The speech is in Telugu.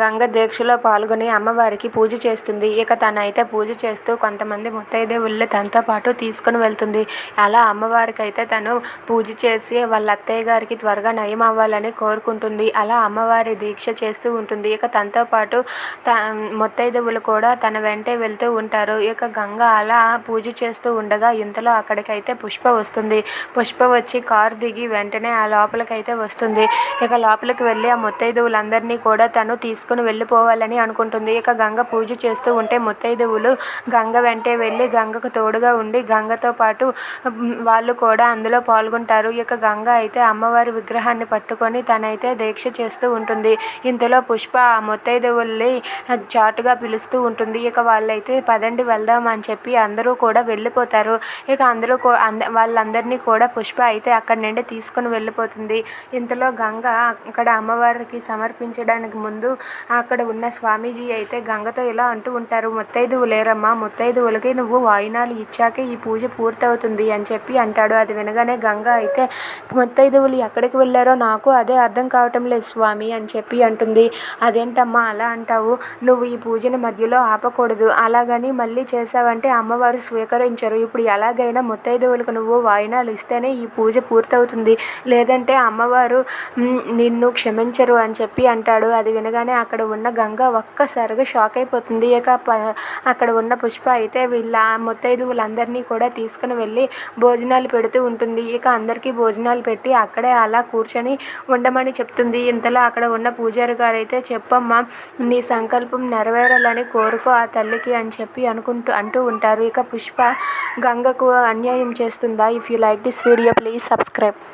గంగ దీక్షలో పాల్గొని అమ్మవారికి పూజ చేస్తుంది. ఇక తనైతే పూజ చేస్తూ కొంతమంది ముత్తైదువుల్ని తనతో పాటు తీసుకుని వెళ్తుంది. అలా అమ్మవారికి అయితే తను పూజ చేసి వాళ్ళ అత్తయ్య గారికి త్వరగా నయం అవ్వాలని కోరుకుంటుంది. అలా అమ్మవారి దీక్ష చేస్తూ ఉంటుంది. ఇక తనతో పాటు త ముత్తైదేవులు కూడా తన వెంటే వెళ్తూ ఉంటారు. ఇక గంగ అలా పూజ చేస్తూ ఉండగా ఇంతలో అక్కడికైతే పుష్ప వస్తుంది. పుష్ప వచ్చి కారు దిగి వెంటనే ఆ లోపలికైతే వస్తుంది. ఇక లోపలికి వెళ్ళి ఆ ముత్తైదువులందరినీ కూడా తను తీసుకుని వెళ్ళిపోవాలని అనుకుంటుంది. ఇక గంగ పూజ చేస్తూ ఉంటే ముత్తైదువులు గంగ వెంటే వెళ్ళి గంగకు తోడుగా ఉండి గంగతో పాటు వాళ్ళు కూడా అందులో పాల్గొంటారు. ఇక గంగ అయితే అమ్మవారి విగ్రహాన్ని పట్టుకొని తనైతే దీక్ష చేస్తూ ఉంటుంది. ఇంతలో పుష్ప ఆ ముత్తైదువుల్ని చాటుగా పిలుస్తూ ఉంటుంది. ఇక వాళ్ళైతే పదండి వెళ్దాం అని చెప్పి అందరూ కూడా వెళ్ళిపోతారు. ఇక అందరూ అంద వాళ్ళందరినీ కూడా పుష్ప అయితే అక్కడి నుండి తీసుకుని వెళ్ళిపోతుంది. ఇంతలో గంగ అక్కడ అమ్మవారికి సమర్పించడానికి ముందు అక్కడ ఉన్న స్వామీజీ అయితే గంగతో ఇలా అంటూ ఉంటారు ముత్తైదువు లేరమ్మా ముత్తైదువులకి నువ్వు వాయినాలు ఇచ్చాకే ఈ పూజ పూర్తవుతుంది అని చెప్పి అంటాడు. అది వినగానే గంగ అయితే ముత్తైదువులు ఎక్కడికి వెళ్ళారో నాకు అదే అర్థం కావటం లేదు స్వామి అని చెప్పి అంటుంది. అదేంటమ్మా అలా అంటావు? నువ్వు ఈ పూజను మధ్యలో ఆపకూడదు. అలాగని మళ్ళీ చేసావంటే అమ్మవారు స్వీకరించరు. ఇప్పుడు ఎలాగైనా ముత్తైదువులకు నువ్వు వాయినాలు ఇస్తేనే ఈ పూజ పూర్తవుతుంది. లేదంటే అమ్మవారు నిన్ను క్షమించరు అని చెప్పి అంటాడు. అది వినగానే అక్కడ ఉన్న గంగ ఒక్కసారిగా షాక్ అయిపోతుంది. ఇక ప- అక్కడ ఉన్న పుష్ప అయితే వీళ్ళ ముత్తైదువులందరినీ కూడా తీసుకుని వెళ్ళి భోజనాలు పెడుతూ ఉంటుంది. ఇక అందరికీ భోజనాలు పెట్టి అక్కడే అలా కూర్చొని ఉండమని చెప్తుంది. ఇంతలో అక్కడ ఉన్న పూజారి గారు అయితే చెప్పమ్మా నీ సంకల్పం నెరవేరాలని కోరుకో ఆ తల్లికి అని చెప్పి అనుకుంటూ అంటూ ఉంటారు. ఇక పుష్ప గంగకు అన్యాయం చేస్తుందా? If you like this video please subscribe